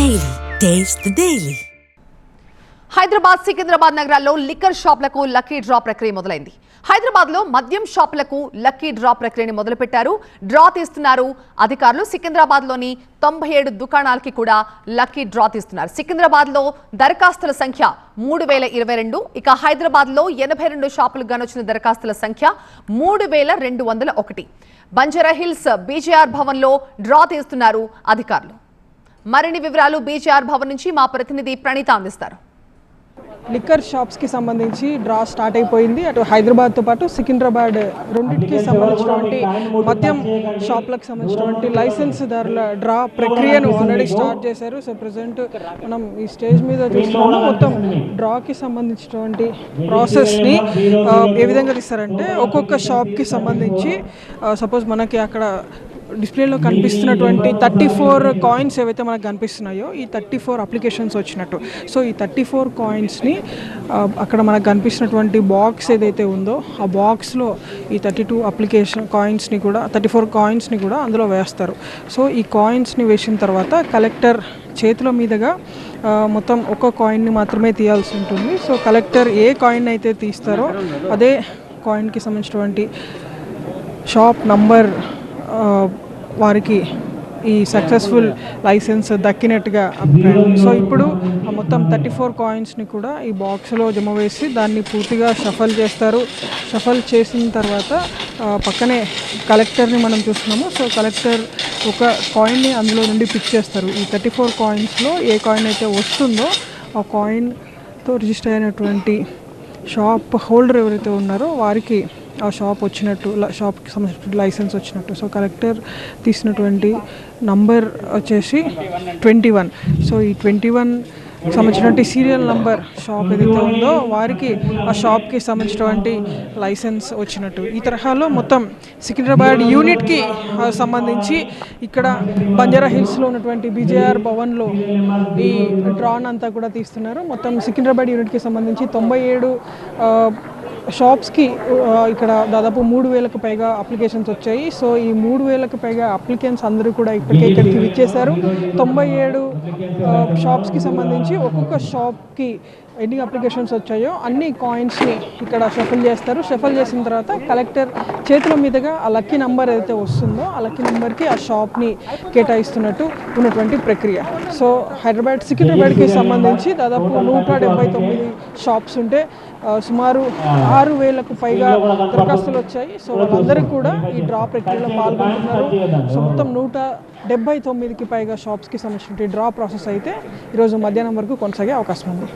Daily taste daily Hyderabad Secunderabad నగరాల్లో liquor షాపులకు lucky draw ప్రక్రియ మొదలైంది. హైదరాబాద్లో మద్యం షాపులకు లక్కీ డ్రా ప్రక్రియని మొదలుపెట్టారు. డ్రా తీస్తున్నారు అధికారులు. సికింద్రాబాద్లోని తొంభై ఏడు దుకాణాలకి కూడా లక్కీ డ్రా తీస్తున్నారు. సికింద్రాబాద్లో దరఖాస్తుల సంఖ్య మూడు వేల ఇరవై రెండు. ఇక హైదరాబాద్లో ఎనభై రెండు షాపులకు గానొచ్చిన దరఖాస్తుల సంఖ్య మూడు వేల రెండు వందల ఒకటి. బంజారాహిల్స్ బీజేఆర్ భవన్లో డ్రా తీస్తున్నారు అధికారులు. మరిన్ని వివరాలు బీజీఆర్ భవన్ నుంచి మా ప్రతినిధి ప్రణీత అందిస్తారు. లిక్కర్ షాప్స్కి సంబంధించి డ్రా స్టార్ట్ అయిపోయింది. అటు హైదరాబాద్తో పాటు సికింద్రాబాద్ రెండింటికి సంబంధించినటువంటి మద్యం షాప్లకు సంబంధించినటువంటి లైసెన్స్ ధరల డ్రా ప్రక్రియను ఆల్రెడీ స్టార్ట్ చేశారు. సో ప్రజెంట్ మనం ఈ స్టేజ్ మీద చూస్తున్నాము. మొత్తం డ్రాకి సంబంధించినటువంటి ప్రాసెస్ని ఏ విధంగా తీస్తారంటే ఒక్కొక్క షాప్కి సంబంధించి సపోజ్ మనకి అక్కడ డిస్ప్లేలో కనిపిస్తున్నటువంటి థర్టీ ఫోర్ కాయిన్స్ ఏవైతే మనకు కనిపిస్తున్నాయో ఈ థర్టీ ఫోర్ అప్లికేషన్స్ వచ్చినట్టు. సో ఈ థర్టీ ఫోర్ కాయిన్స్ని అక్కడ మనకు కనిపిస్తున్నటువంటి బాక్స్ ఏదైతే ఉందో ఆ బాక్స్లో ఈ థర్టీ టూ అప్లికేషన్ కాయిన్స్ని కూడా థర్టీ ఫోర్ కాయిన్స్ని కూడా అందులో వేస్తారు. సో ఈ కాయిన్స్ని వేసిన తర్వాత కలెక్టర్ చేతుల మీదుగా మొత్తం ఒక కాయిన్ని మాత్రమే తీయాల్సి ఉంటుంది. సో కలెక్టర్ ఏ కాయిన్ అయితే తీస్తారో అదే కాయిన్కి సంబంధించినటువంటి షాప్ నంబర్ వారికి ఈ సక్సెస్ఫుల్ లైసెన్స్ దక్కినట్టుగా సో ఇప్పుడు మొత్తం థర్టీ ఫోర్ కాయిన్స్ని కూడా ఈ బాక్స్లో జమ వేసి దాన్ని పూర్తిగా షఫల్ చేస్తారు. షఫల్ చేసిన తర్వాత పక్కనే కలెక్టర్ని మనం చూస్తున్నాము. సో కలెక్టర్ ఒక కాయిన్ని అందులో నుండి పిక్ చేస్తారు. ఈ థర్టీ ఫోర్ కాయిన్స్లో ఏ కాయిన్ అయితే వస్తుందో ఆ కాయిన్తో రిజిస్టర్ అయినటువంటి షాప్ హోల్డర్ ఎవరైతే ఉన్నారో వారికి ఆ షాప్ వచ్చినట్టు షాప్కి సంబంధించిన లైసెన్స్ వచ్చినట్టు. సో కలెక్టర్ తీసినటువంటి నంబర్ వచ్చేసి ట్వంటీ వన్ సో ఈ ట్వంటీ వన్ సంబంధించినటువంటి సీరియల్ నంబర్ షాప్ ఏదైతే ఉందో వారికి ఆ షాప్కి సంబంధించినటువంటి లైసెన్స్ వచ్చినట్టు. ఈ తరహాలో మొత్తం సికింద్రాబాద్ యూనిట్కి సంబంధించి ఇక్కడ బంజారా హిల్స్లో ఉన్నటువంటి బీజేఆర్ భవన్లో ఈ డ్రాన్ అంతా కూడా తీస్తున్నారు. మొత్తం సికింద్రాబాద్ యూనిట్కి సంబంధించి తొంభై ఏడు షాప్స్కి ఇక్కడ దాదాపు మూడు వేలకు పైగా అప్లికేషన్స్ వచ్చాయి. సో ఈ మూడు వేలకు పైగా అప్లికెంట్స్ అందరూ కూడా ఇప్పటికే ఇక్కడికి విచ్చేశారు. తొంభై ఏడు షాప్స్కి సంబంధించి ఒక్కొక్క షాప్కి ఎన్ని అప్లికేషన్స్ వచ్చాయో అన్ని కాయిన్స్ని ఇక్కడ షఫల్ చేస్తారు. షఫల్ చేసిన తర్వాత కలెక్టర్ చేతుల మీదుగా ఆ లక్కీ నెంబర్ ఏదైతే వస్తుందో ఆ లక్కీ నెంబర్కి ఆ షాప్ని కేటాయిస్తున్నట్టు ఉన్నటువంటి ప్రక్రియ. సో హైదరాబాద్ సికింద్రాబాద్కి సంబంధించి దాదాపు నూట డెబ్బై తొమ్మిది షాప్స్ ఉంటే సుమారు ఆరు వేలకు పైగా దరఖాస్తులు వచ్చాయి. సో వాళ్ళందరూ కూడా ఈ డ్రా ప్రక్రియలో పాల్గొంటున్నారు. సో మొత్తం నూట డెబ్బై తొమ్మిదికి పైగా షాప్స్కి సంబంధించిన డ్రా ప్రాసెస్ అయితే ఈరోజు మధ్యాహ్నం వరకు కొనసాగే అవకాశం ఉంది.